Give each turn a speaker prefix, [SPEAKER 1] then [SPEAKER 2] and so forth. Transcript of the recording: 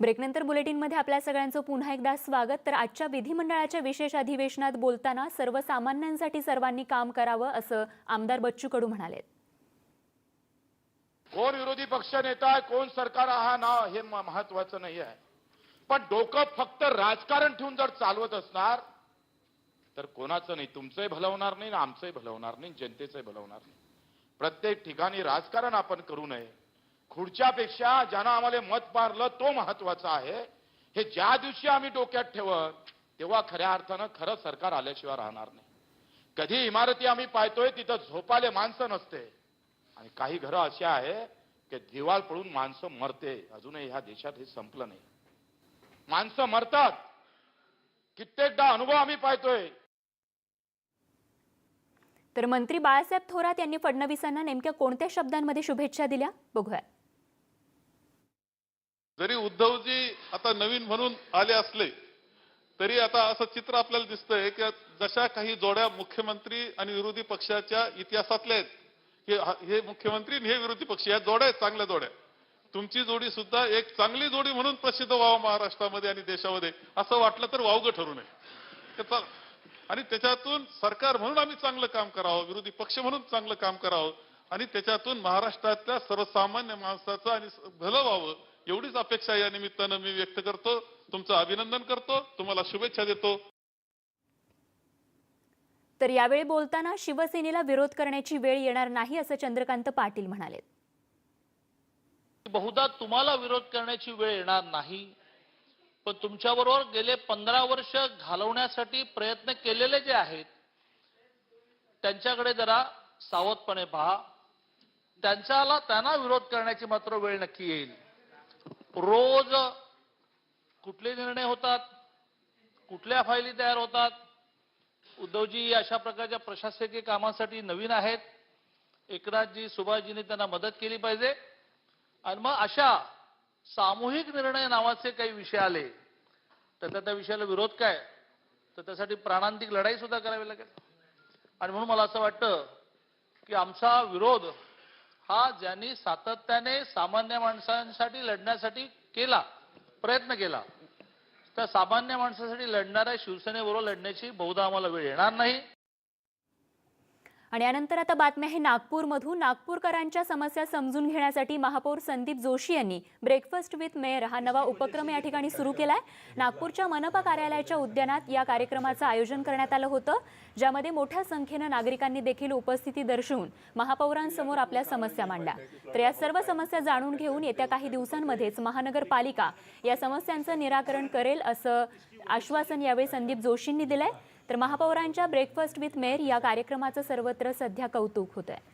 [SPEAKER 1] ब्रेकनंतर बुलेटिनमध्ये आपल्या सगळ्यांचं पुन्हा एकदा स्वागत. तर आजच्या विधिमंडळाच्या विशेष अधिवेशनात बोलताना सर्वसामान्यांसाठी सर्वांनी काम करावं असं आमदार बच्चू कडू म्हणाले
[SPEAKER 2] कोण विरोधी पक्ष नेता आहे कोण सरकार हा नाव हे महत्वाचं नाही आहे. पण डोकं फक्त राजकारण ठेवून जर चालवत असणार तर कोणाचं नाही? तुमचंही भलं होणार नाही आणि आमचंही भलं होणार नाही जनतेचंही भलं होणार नाही. प्रत्येक ठिकाणी राजकारण आपण करू नये. खुर्च्यापेक्षा ज्यानं आम्हाला मत मारलं तो महत्त्वाचा आहे. हे ज्या दिवशी आम्ही डोक्यात ठेवत तेव्हा खऱ्या अर्थानं खरं सरकार आल्याशिवाय राहणार नाही. कधी इमारती आम्ही पाहतोय तिथं झोपाले माणसं नसते. आणि काही घरं अशी आहे की दिवाळ पडून माणसं मरते. अजूनही ह्या देशात हे संपलं नाही. माणसं मरतात. कित्येकदा अनुभव आम्ही पाहतोय.
[SPEAKER 1] तर मंत्री बाळासाहेब थोरात यांनी फडणवीसांना नेमक्या कोणत्या शब्दांमध्ये शुभेच्छा दिल्या? बघूया.
[SPEAKER 3] जरी उद्धवजी आता नवीन म्हणून आले असले तरी आता असं चित्र आपल्याला दिसतंय की जशा काही जोड्या मुख्यमंत्री आणि विरोधी पक्षाच्या इतिहासातल्या आहेत हे हे मुख्यमंत्री आणि हे विरोधी पक्ष या जोड्या आहेत चांगल्या जोड्या. तुमची जोडी सुद्धा एक चांगली जोडी म्हणून प्रसिद्ध व्हावं महाराष्ट्रामध्ये आणि देशामध्ये असं वाटलं तर वावगं ठरू नये. ते आणि त्याच्यातून सरकार म्हणून आम्ही चांगलं काम करावं विरोधी पक्ष म्हणून चांगलं काम करावं आणि त्याच्यातून महाराष्ट्रातल्या सर्वसामान्य माणसाचं आणि भलं व्हावं एवढीच अपेक्षा या निमित्तानं मी व्यक्त करतो. तुमचं अभिनंदन करतो. तुम्हाला शुभेच्छा देतो.
[SPEAKER 1] तर यावेळी बोलताना शिवसेनेला विरोध करण्याची वेळ येणार नाही असं चंद्रकांत पाटील म्हणाले
[SPEAKER 4] बहुधा तुम्हाला विरोध करण्याची वेळ येणार नाही. पण तुमच्याबरोबर गेले पंधरा वर्ष घालवण्यासाठी प्रयत्न केलेले जे आहेत त्यांच्याकडे जरा सावधपणे पहा. त्यांच्याला त्यांना विरोध करण्याची मात्र वेळ नक्की येईल. रोज कुठले निर्णय होतात कुठल्या फायली तयार होतात? उद्धवजी अशा प्रकारच्या प्रशासकीय कामासाठी नवीन आहेत. एकनाथजी सुभाषजींनी त्यांना मदत केली पाहिजे. आणि मग अशा सामूहिक निर्णय नावाचे काही विषय आले तर त्या- त्या विषयाला विरोध काय? तर त्यासाठी प्राणांतिक लढाई सुद्धा करावी लागेल. आणि म्हणून मला असं वाटतं की आमचा विरोध हा ज्यांनी सातत्याने सामान्य माणसांसाठी लढण्यासाठी केला प्रयत्न केला त्या सामान्य माणसासाठी लढणाऱ्या शिवसेनेबरोबर लढण्याची बहुधा आम्हाला वेळ येणार नाही.
[SPEAKER 1] आणि यानंतर आता बातमी आहे नागपूरमधून. नागपूरकरांच्या समस्या समजून घेण्यासाठी महापौर संदीप जोशी यांनी ब्रेकफास्ट विथ मेयर हा नवा उपक्रम या ठिकाणी सुरू केला आहे नागपूरच्या मनपा कार्यालयाच्या उद्यानात या कार्यक्रमाचं आयोजन करण्यात आलं होतं ज्यामध्ये मोठ्या संख्येनं नागरिकांनी देखील उपस्थिती दर्शवून महापौरांसमोर आपल्या समस्या मांडल्या. तर या सर्व समस्या जाणून घेऊन येत्या काही दिवसांमध्येच महानगरपालिका या समस्यांचं निराकरण करेल असं आश्वासन यावेळी संदीप जोशींनी दिलंय. तर महापौरांच्या ब्रेकफास्ट विथ मेअर या कार्यक्रमाचं सर्वत्र सध्या कौतुक होत आहे